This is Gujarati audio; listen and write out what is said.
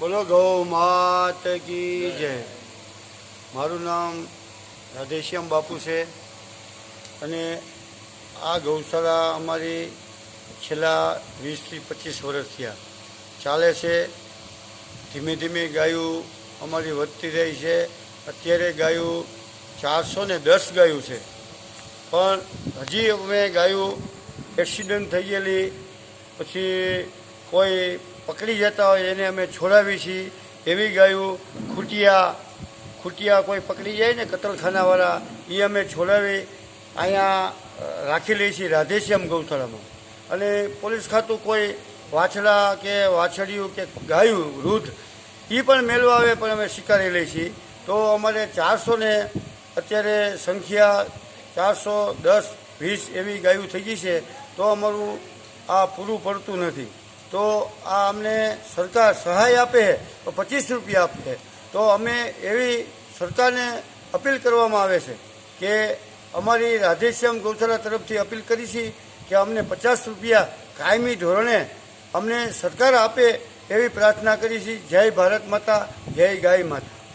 બોલો, ગૌ માત કી જય. મારું નામ રાધેશ્યામ બાપુ છે. અને આ ગૌશાળા અમારી છેલ્લા વીસથી પચીસ વર્ષ થયા. ચાલે છે, ધીમે ધીમે ગાયું અમારી વધતી રહી છે. અત્યારે ગાયું ચારસો ને દસ ગાયું છે. પણ હજી અમે ગાયું એક્સિડન્ટ થઈ ગયેલી. પછી કોઈ પકડી જતા હોય એને અમે છોડાવી છીએ. એવી ગાયું, ખૂટિયા ખૂટિયા કોઈ પકડી જાય ને કતલખાનાવાળા એ અમે છોડાવી, અહીંયા રાખી લઈએ છીએ રાધેશ્યામ ગૌશાળામાં. અને પોલીસ ખાતું કોઈ વાછડા કે વાછડિયું કે ગાયું, વૃદ્ધ એ પણ મેળવા આવે પણ અમે સ્વીકારી લઈએ છીએ. તો અમારે ચારસો ને અત્યારે સંખ્યા ચારસો દસ, વીસ એવી ગાયું થઈ ગઈ છે. તો અમારું આ પૂરું પડતું નથી. તો આ અમને સરકાર સહાય આપે તો પચીસ રૂપિયા આપે તો અમે એવી સરકારને અપીલ કરવામાં આવે છે કે અમારી રાધેશ્યામ ગૌશાળા તરફથી અપીલ કરી છે કે અમને પચાસ રૂપિયા કાયમી ધોરણે અમને સરકાર આપે એવી પ્રાર્થના કરી છે. જય ભારત માતા, જય ગાય માતા.